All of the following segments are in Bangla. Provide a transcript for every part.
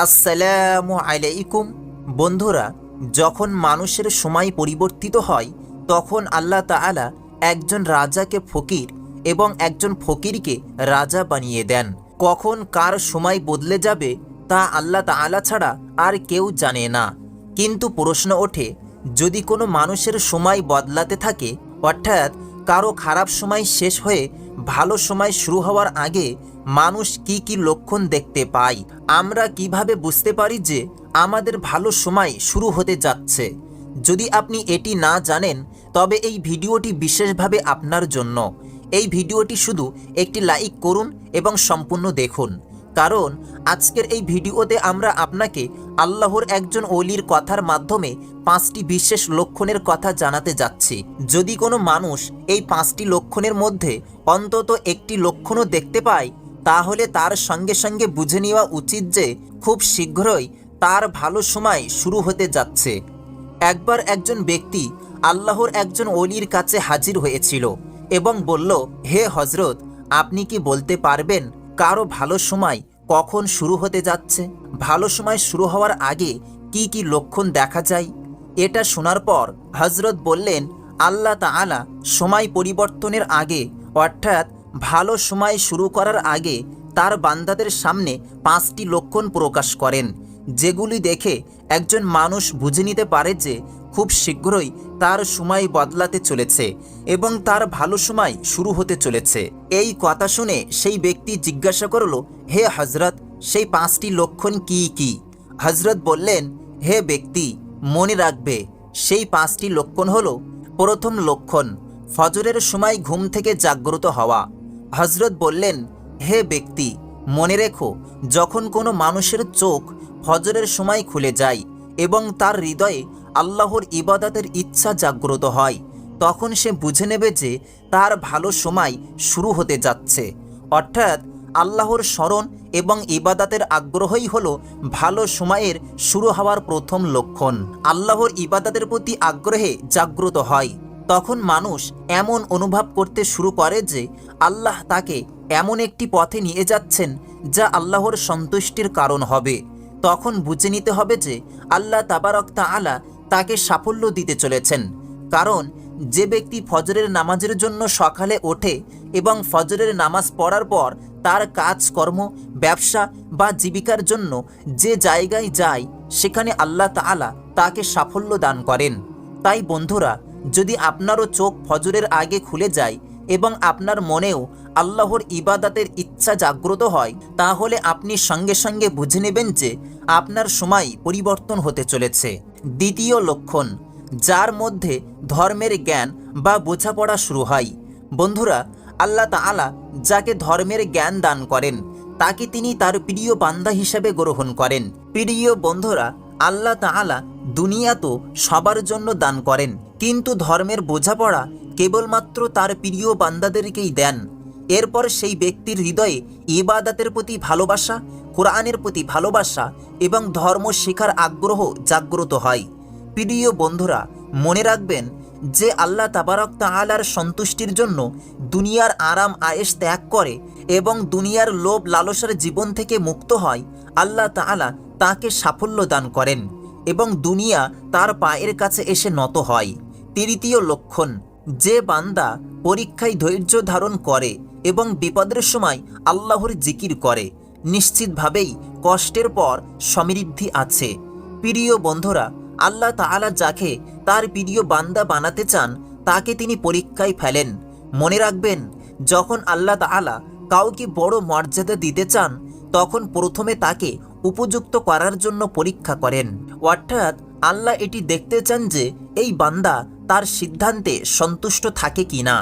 আসসালামু আলাইকুম। বন্ধুরা, যখন মানুষের সময় পরিবর্তিত হয়, তখন আল্লাহ তাআলা একজন রাজাকে ফকির এবং একজন ফকিরকে রাজা বানিয়ে দেন। কখন কার সময় বদলে যাবে, তা আল্লাহ তাআলা ছাড়া আর কেউ জানে না। কিন্তু প্রশ্ন ওঠে, যদি কোনো মানুষের সময় বদলাতে থাকে, অর্থাৎ কারও খারাপ সময় শেষ হয়ে ভালো সময় শুরু হওয়ার আগে মানুষ কি কি লক্ষণ দেখতে পায়? আমরা কীভাবে বুঝতে পারি যে আমাদের ভালো সময় শুরু হতে যাচ্ছে? যদি আপনি এটি না জানেন, তবে এই ভিডিওটি বিশেষভাবে আপনার জন্য। এই ভিডিওটি শুধু একটি লাইক করুন এবং সম্পূর্ণ দেখুন। কারণ আজকের এই ভিডিওতে আমরা আপনাকে আল্লাহর একজন অলির কথার মাধ্যমে পাঁচটি বিশেষ লক্ষণের কথা জানাতে যাচ্ছি। যদি কোনো মানুষ এই পাঁচটি লক্ষণের মধ্যে অন্তত একটি লক্ষণও দেখতে পায়, তাহলে তার সঙ্গে সঙ্গে বুঝে নেওয়া উচিত যে খুব শীঘ্রই তার ভালো সময় শুরু হতে যাচ্ছে। একবার একজন ব্যক্তি আল্লাহর একজন অলির কাছে হাজির হয়েছিল এবং বলল, হে হজরত আপনি কি বলতে পারবেন কারও ভালো সময় কখন শুরু হতে যাচ্ছে? ভালো সময় শুরু হওয়ার আগে কি কি লক্ষণ দেখা যায়? এটা শোনার পর হজরত বললেন, আল্লাহ তাআলা সময় পরিবর্তনের আগে, অর্থাৎ ভালো সময় শুরু করার আগে তার বান্দাদের সামনে পাঁচটি লক্ষণ প্রকাশ করেন, যেগুলি দেখে একজন মানুষ বুঝে নিতে পারে যে খুব শীঘ্রই তার সময় বদলাতে চলেছে এবং তার ভালো সময় শুরু হতে চলেছে। এই কথা শুনে সেই ব্যক্তি জিজ্ঞাসা করল, হে হজরত সেই পাঁচটি লক্ষণ কি কি? হজরত বললেন, হে ব্যক্তি, মনে রাখবে, সেই পাঁচটি লক্ষণ হল, প্রথম লক্ষণ, ফজরের সময় ঘুম থেকে জাগ্রত হওয়া। হজরত বললেন, হে ব্যক্তি, মনে রেখো, যখন কোনো মানুষের চোখ ফজরের সময় খুলে যায় এবং তার হৃদয়ে আল্লাহর ইবাদতের ইচ্ছা জাগ্রত হয়। তখন সে বুঝে নেবে যে তার ভালো সময় শুরু হতে যাচ্ছে। অর্থাৎ আল্লাহর স্মরণ এবং ইবাদাতের আগ্রহই হলো ভালো সময়ের শুরু হওয়ার প্রথম লক্ষণ। আল্লাহর ইবাদাতের প্রতি আগ্রহে জাগ্রত হয়। তখন মানুষ এমন অনুভব করতে শুরু করে যে আল্লাহ তাকে এমন একটি পথে নিয়ে যাচ্ছেন যা আল্লাহর সন্তুষ্টির কারণ হবে। তখন বুঝে নিতে হবে যে আল্লাহ তাবারক আলা তাকে সাফল্য দিতে চলেছেন। কারণ, যে ব্যক্তি ফজরের নামাজের জন্য সকালে ওঠে এবং ফজরের নামাজ পড়ার পর তার কাজকর্ম, ব্যবসা বা জীবিকার জন্য যে জায়গায় যায়, সেখানে আল্লাহ তাআলা তাকে সাফল্য দান করেন। তাই বন্ধুরা, যদি আপনারও চোখ ফজরের আগে খুলে যায় এবং আপনার মনেও আল্লাহর ইবাদাতের ইচ্ছা জাগ্রত হয়, তাহলে আপনি সঙ্গে সঙ্গে বুঝে নেবেন যে আপনার সময় পরিবর্তন হতে চলেছে। দ্বিতীয় লক্ষণ, যার মধ্যে ধর্মের জ্ঞান বা বোঝাপড়া শুরু হয়। বন্ধুরা, আল্লাহ তাআলা যাকে ধর্মের জ্ঞান দান করেন, তাকে তিনি তার প্রিয় বান্দা হিসেবে গ্রহণ করেন। প্রিয় বন্ধুরা, আল্লাহ তাআলা দুনিয়া তো সবার জন্য দান করেন, কিন্তু ধর্মের বোঝাপড়া কেবলমাত্র তার প্রিয় বান্দাদেরকেই দেন। এরপর সেই ব্যক্তির হৃদয়ে ইবাদাতের প্রতি ভালোবাসা, কোরআনের প্রতি ভালোবাসা এবং ধর্ম শেখার আগ্রহ জাগ্রত হয়। প্রিয় বন্ধুরা, মনে রাখবেন যে আল্লাহ তাবারক তাআলার সন্তুষ্টির জন্য দুনিয়ার আরাম আয়েশ ত্যাগ করে এবং দুনিয়ার লোভ লালসার জীবন থেকে মুক্ত হয়, আল্লাহ তাআলা তাকে সাফল্য দান করেন এবং দুনিয়া তার পায়ের কাছে এসে নত হয়। তৃতীয় লক্ষণ যে বান্দা পরীক্ষায় ধৈর্য ধারণ করে এবং বিপদের সময় আল্লাহর জিকির করে, নিশ্চিতভাবেই কষ্টের পর সমৃদ্ধি আছে। প্রিয় বন্ধুরা, আল্লাহ তাআলা যাকে তার প্রিয় বান্দা বানাতে চান, তাকে তিনি পরীক্ষায় ফেলেন। মনে রাখবেন, যখন আল্লাহ তাআলা কাউকে বড় মর্যাদা দিতে চান, তখন প্রথমে তাকে উপযুক্ত করার জন্য পরীক্ষা করেন। অর্থাৎ আল্লাহ এটি দেখতে চান যে, এই বান্দা তার সিদ্ধান্তে সন্তুষ্ট থাকে কি না?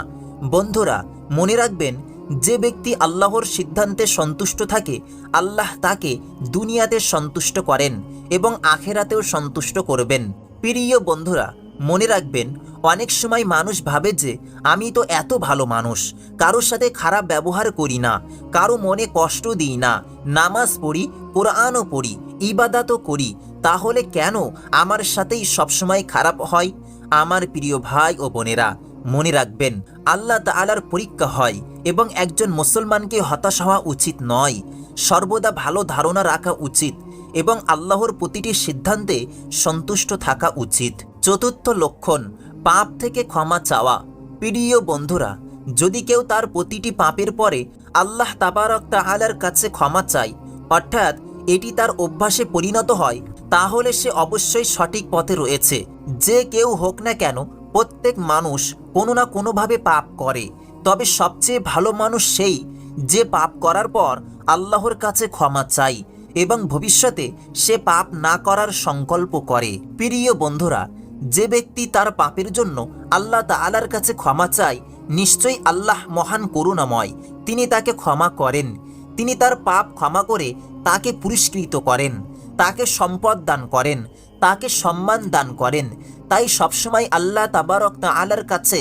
বন্ধুরা, মনে রাখবেন, যে ব্যক্তি আল্লাহর সিদ্ধান্তে সন্তুষ্ট থাকে, আল্লাহ তাকে দুনিয়াতে সন্তুষ্ট করেন এবং আখেরাতেও সন্তুষ্ট করবেন। প্রিয় বন্ধুরা, মনে রাখবেন, অনেক সময় মানুষ ভাবে যে, আমি তো এত ভালো মানুষ, কারোর সাথে খারাপ ব্যবহার করি না, কারও মনে কষ্ট দিই না, নামাজ পড়ি, কোরআনও পড়ি, ইবাদাতও করি, তাহলে কেন আমার সাথেই সবসময় খারাপ হয়? আমার প্রিয় ভাই ও বোনেরা, মনে রাখবেন, আল্লাহ তাআলার পরীক্ষা হয় এবং একজন মুসলমানকে হতাশ হওয়া উচিত নয়। সর্বদা ভালো ধারণা রাখা উচিত এবং আল্লাহর প্রতিটি সিদ্ধান্তে সন্তুষ্ট থাকা উচিত। চতুর্থ লক্ষণ, পাপ থেকে ক্ষমা চাওয়া। প্রিয় বন্ধুরা, যদি কেউ তার প্রতিটি পাপের পরে আল্লাহ তাবারক তাআলার কাছে ক্ষমা চায়, অর্থাৎ এটি তার অভ্যাসে পরিণত হয়, তাহলে সে অবশ্যই সঠিক পথে রয়েছে। যে কেউ হোক না কেন, প্রত্যেক মানুষ কোনো না কোনোভাবে পাপ করে। তবে সবচেয়ে ভালো মানুষ সেই, যে পাপ করার পর আল্লাহর কাছে ক্ষমা চাই এবং ভবিষ্যতে সে পাপ না করার সংকল্প করে। প্রিয় বন্ধুরা, যে ব্যক্তি তার পাপের জন্য আল্লাহ তাআলার কাছে ক্ষমা চায়, নিশ্চয়ই আল্লাহ মহান করুণাময়। তিনি তাকে ক্ষমা করেন। তিনি তার পাপ ক্ষমা করে তাকে পুরস্কৃত করেন, তাকে সম্পদ দান করেন, তাকে সম্মান দান করেন। তাই সবসময় আল্লাহ তাবারক তাআলার কাছে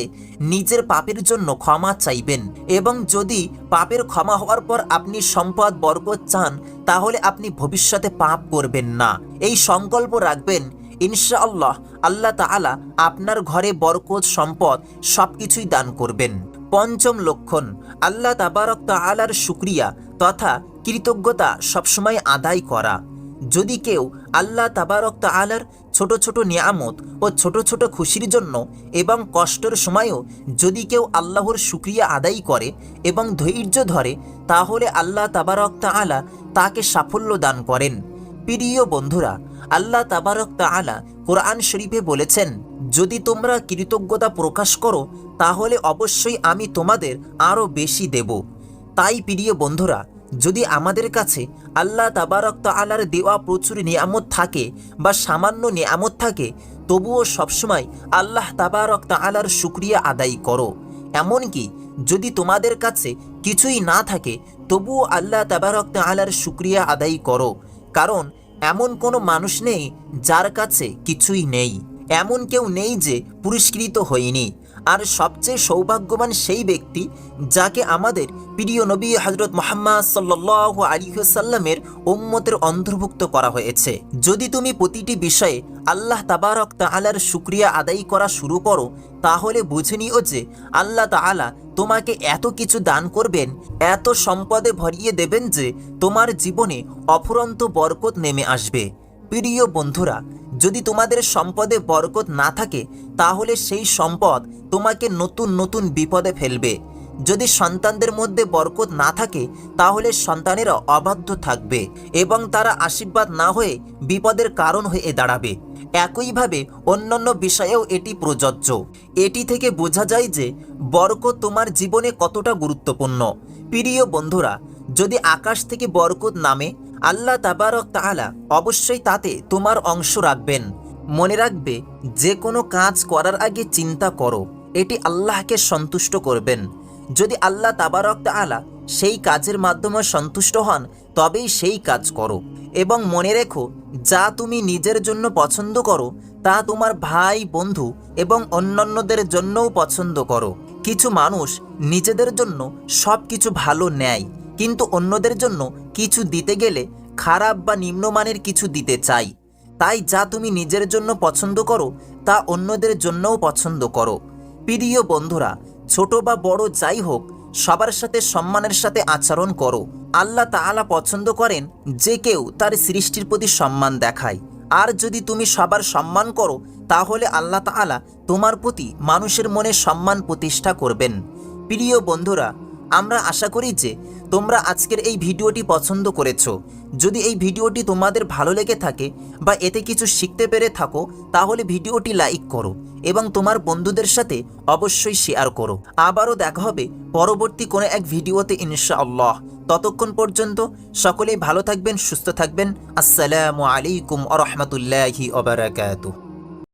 নিজের পাপের জন্য ক্ষমা চাইবেন এবং যদি পাপের ক্ষমা হওয়ার পর আপনি সম্পদ, বরকত চান, তাহলে আপনি ভবিষ্যতে পাপ করবেন না। এই সংকল্প রাখবেন, ইনশাআল্লাহ আল্লাহ তাআলা আপনার ঘরে বরকত, সম্পদ সবকিছুই দান করবেন। পঞ্চম লক্ষণ, আল্লাহ তাবারক তাআলার শুক্রিয়া তথা কৃতজ্ঞতা সবসময় আদায় করা। যদি কেউ আল্লাহ তাবারক তাআলার ছোট ছোট নিয়ামত ও ছোট ছোট খুশির জন্য এবং কষ্টের সময়ও যদি কেউ আল্লাহর শুক্রিয়া আদায় করে এবং ধৈর্য ধরে, তাহলে আল্লাহ তাবারক তাআলা তাকে সাফল্য দান করেন। প্রিয় বন্ধুরা, আল্লাহ তাবারক তাআলা কোরআন শরীফে বলেছেন, যদি তোমরা কৃতজ্ঞতা প্রকাশ করো, তাহলে অবশ্যই আমি তোমাদের আরও বেশি দেব। তাই প্রিয় বন্ধুরা যদি আমাদের কাছে আল্লাহ তাবারক আলার দেওয়া প্রচুর নিয়ামত থাকে বা সামান্য নিয়ামত থাকে, তবুও সবসময় আল্লাহ তাবারক আলার শুক্রিয়া আদায় করো। এমনকি যদি তোমাদের কাছে কিছুই না থাকে, তবুও আল্লাহ তাবারক আলার শুক্রিয়া আদায় করো। কারণ এমন কোনো মানুষ নেই যার কাছে কিছুই নেই। এমন কেউ নেই যে পুরস্কৃত হয়নি। আর সবচেয়ে সৌভাগ্যবান সেই ব্যক্তি যাকে আমাদের প্রিয় নবী হজরত মোহাম্মদ সাল্লাহ আলিহাসাল্লামের উম্মতের অন্তর্ভুক্ত করা হয়েছে। যদি তুমি প্রতিটি বিষয়ে আল্লাহ তাবারক তাআলার শুক্রিয়া আদায় করা শুরু করো, তাহলে বুঝে নিও যে আল্লাহ তাআলা তোমাকে এত কিছু দান করবেন, এত সম্পদে ভরিয়ে দেবেন যে তোমার জীবনে অফুরন্ত বরকত নেমে আসবে। প্রিয় বন্ধুরা, যদি তোমাদের সম্পদে বরকত না থাকে, তাহলে সেই সম্পদ তোমাকে নতুন নতুন বিপদে ফেলবে। যদি সন্তানদের মধ্যে বরকত না থাকে, তাহলে সন্তানেরা অবাধ্য থাকবে এবং তারা আশীর্বাদ না হয়ে বিপদের কারণ হয়ে দাঁড়াবে। একইভাবে অন্যান্য বিষয়েও এটি প্রযোজ্য। এটি থেকে বোঝা যায় যে বরকত তোমার জীবনে কতটা গুরুত্বপূর্ণ। প্রিয় বন্ধুরা, যদি আকাশ থেকে বরকত নামে আল্লাহ তাবারক তাআলা অবশ্যই তাতে তোমার অংশ রাখবেন। মনে রাখবে, যে কোনো কাজ করার আগে চিন্তা করো, এটি আল্লাহকে সন্তুষ্ট করবেন। যদি আল্লাহ তাবারক তাআলা সেই কাজের মাধ্যমে সন্তুষ্ট হন, তবেই সেই কাজ করো। এবং মনে রেখো, যা তুমি নিজের জন্য পছন্দ করো, তা তোমার ভাই, বন্ধু এবং অন্যান্যদের জন্যও পছন্দ করো। কিছু মানুষ নিজেদের জন্য সব কিছু ভালো নেয়। কিন্তু অন্যদের জন্য কিছু দিতে গেলে খারাপ বা নিম্নমানের কিছু দিতে চাই। তাই যা তুমি নিজের জন্য পছন্দ করো, তা অন্যদের জন্যও পছন্দ করো। প্রিয় বন্ধুরা, ছোট বা বড় যাই হোক, সবার সাথে সম্মানের সাথে আচরণ করো। আল্লাহ তাআলা পছন্দ করেন যে কেউ তার সৃষ্টির প্রতি সম্মান দেখায়। আর যদি তুমি সবার সম্মান করো, তাহলে আল্লাহ তাআলা তোমার প্রতি মানুষের মনে সম্মান প্রতিষ্ঠা করবেন। প্রিয় বন্ধুরা আমরা আশা করি যে তোমরা আজকের এই ভিডিওটি পছন্দ করেছ। যদি এই ভিডিওটি তোমাদের ভালো লেগে থাকে বা এতে কিছু শিখতে পেরে থাকো, তাহলে ভিডিওটি লাইক করো এবং তোমার বন্ধুদের সাথে অবশ্যই শেয়ার করো। আবারও দেখা হবে পরবর্তী কোনো এক ভিডিওতে ইনশা ইনশাআল্লাহ। ততক্ষণ পর্যন্ত সকলেই ভালো থাকবেন, সুস্থ থাকবেন। আসসালামু আলাইকুম আ রহমতুল্লাহি